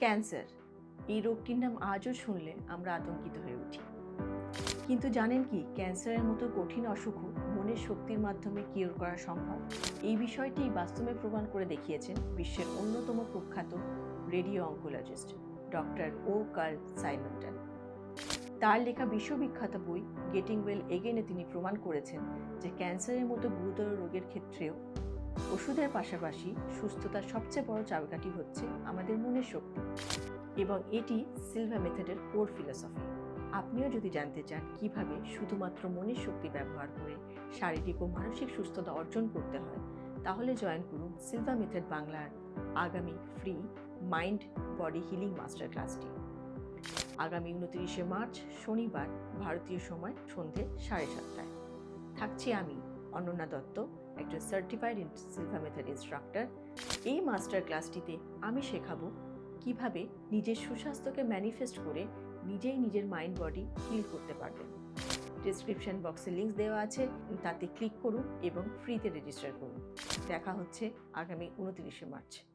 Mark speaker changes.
Speaker 1: Cancer. এই রোগটির নাম আজও শুনলে আমরা আতঙ্কিত হয়ে উঠি। কিন্তু জানেন কি, ক্যান্সারের মতো কঠিন অসুখও মনের শক্তির মাধ্যমে কিওর করা সম্ভব। এই বিষয়টি বাস্তবে প্রমাণ করে দেখিয়েছেন বিশ্বের অন্যতম প্রখ্যাত radio oncologist doctor O Carl Simonton. তার লেখা বিশ্ববিখ্যাত বই গেটিং ওয়েল এগেনে তিনি প্রমাণ করেছেন যে ক্যান্সারের মতো গুরুতর রোগের ক্ষেত্রেও ওষুধের পাশাপাশি সুস্থতার সবচেয়ে বড় চাবিকাঠি হচ্ছে আমাদের মনের শক্তি এবং এটি সিলভা মেথডের কোর ফিলসফি আপনিও যদি জানতে চান কীভাবে শুধুমাত্র মনের শক্তি ব্যবহার করে শারীরিক ও মানসিক সুস্থতা অর্জন করতে হয়, তাহলে জয়েন করুন সিলভা মেথড বাংলার আগামী free mind body healing master ক্লাসটি আগামী উনত্রিশে মার্চ শনিবার ভারতীয় সময় সন্ধে সাড়ে সাতটায়। থাকছি আমি অনন্যা দত্ত একজন সার্টিফাইড সিলভা মেথড ইনস্ট্রাক্টর এই মাস্টার ক্লাসটিতে আমি শেখাবো কীভাবে নিজের সুস্বাস্থ্যকে ম্যানিফেস্ট করে নিজেই নিজের মাইন্ড বডি হিল করতে পারবেন। ডিসক্রিপশন বক্সে লিঙ্ক দেওয়া আছে, তাতে ক্লিক করুন এবং ফ্রিতে রেজিস্টার করুন। দেখা হচ্ছে আগামী উনতিরিশে মার্চ।